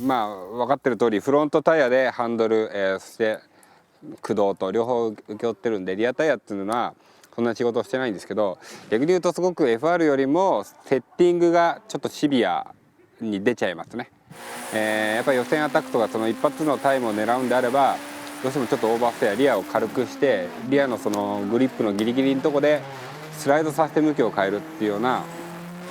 まあ分かってる通りフロントタイヤでハンドル、えー、そして駆動と両方請け負ってるんでリアタイヤっていうのはそんな仕事してないんですけど逆に言うとすごく FR よりもセッティングがちょっとシビアに出ちゃいますね、えー、やっぱり予選アタックとかその一発のタイムを狙うんであればどうしてもちょっとオーバーステアリアを軽くしてリアのそのグリップのギリギリのとこでスライドさせて向きを変えるっていうような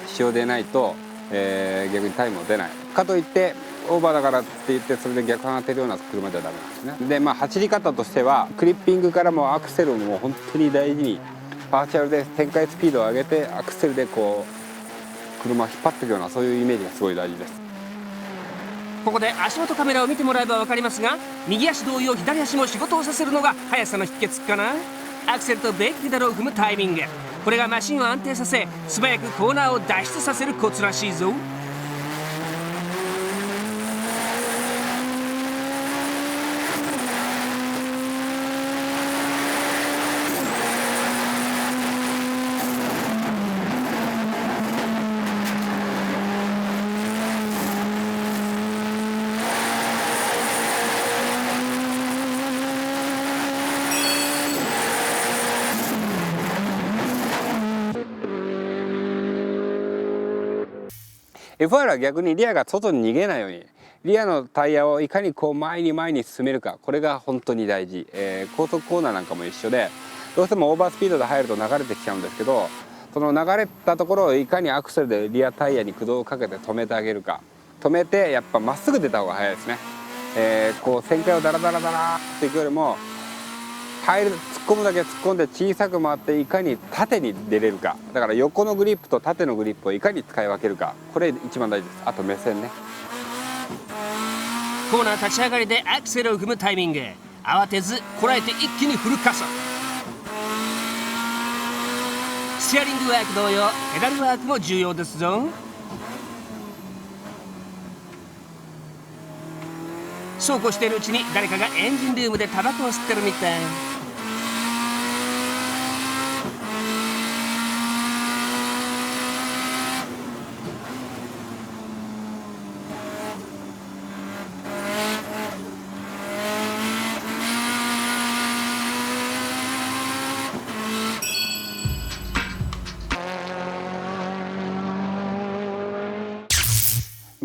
仕様でないと、えー、逆にタイムも出ない。かといってオーバーだからって言ってそれで逆反当てるような車ではダメなんですね。でまあ走り方としてはクリッピングからもアクセルも本当に大事にパーチャルで展開スピードを上げてアクセルでこう車を引っ張っていくようなそういうイメージがすごい大事です。ここで足元カメラを見てもらえば分かりますが右足同様左足も仕事をさせるのが速さの秘訣かな。アクセルとブレーキペダルを踏むタイミング。これがマシンを安定させ素早くコーナーを脱出させるコツらしいぞ。FR は逆にリアが外に逃げないようにリアのタイヤをいかにこう前に前に進めるかこれが本当に大事、えー、高速コーナーなんかも一緒でどうしてもオーバースピードで入ると流れてきちゃうんですけどその流れたところをいかにアクセルでリアタイヤに駆動をかけて止めてあげるか。止めてやっぱまっすぐ出た方が速いですね、えー、こう旋回をダラダラダラっていくよりも入る突っ込むだけ突っ込んで小さく回っていかに縦に出れるか。だから横のグリップと縦のグリップをいかに使い分けるか。これ一番大事です。あと目線ね。コーナー立ち上がりでアクセルを踏むタイミング。慌てずこらえて一気にフル加速。ステアリングワーク同様ペダルワークも重要ですぞ。そうこうしているうちに誰かがエンジンルームでタバコを吸ってるみたい。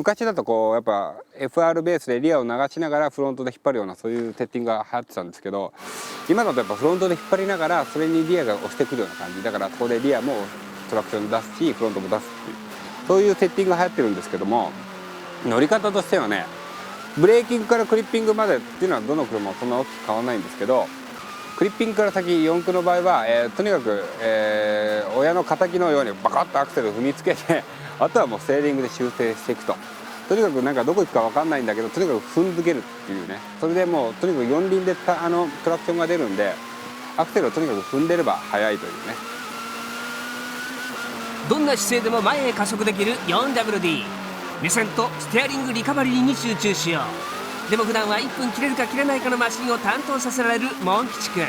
昔だとこうやっぱ FR ベースでリアを流しながらフロントで引っ張るようなそういうセッティングが流行ってたんですけど今だとやっぱフロントで引っ張りながらそれにリアが押してくるような感じだからここでリアもトラクション出すしフロントも出すっていうそういうセッティングが流行ってるんですけども乗り方としてはねブレーキングからクリッピングまでっていうのはどの車もそんな大きく変わらないんですけどクリッピングから先4駆の場合は、えー、とにかく、えー、親の敵のようにバカッとアクセル踏みつけて あとはもうセーリングで修正していくと。とにかくなんかどこ行くか分かんないんだけどとにかく踏んづけるっていうね。それでもうとにかく四輪であのトラクションが出るんでアクセルをとにかく踏んでれば速いというね。どんな姿勢でも前へ加速できる 4WD 目線とステアリングリカバリーに集中しよう。でも普段は1分切れるか切れないかのマシンを担当させられるモン吉くん。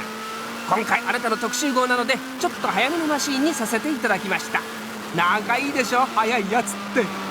今回あなたの特集号なのでちょっと早めのマシンにさせていただきました。長いでしょ？早いやつって。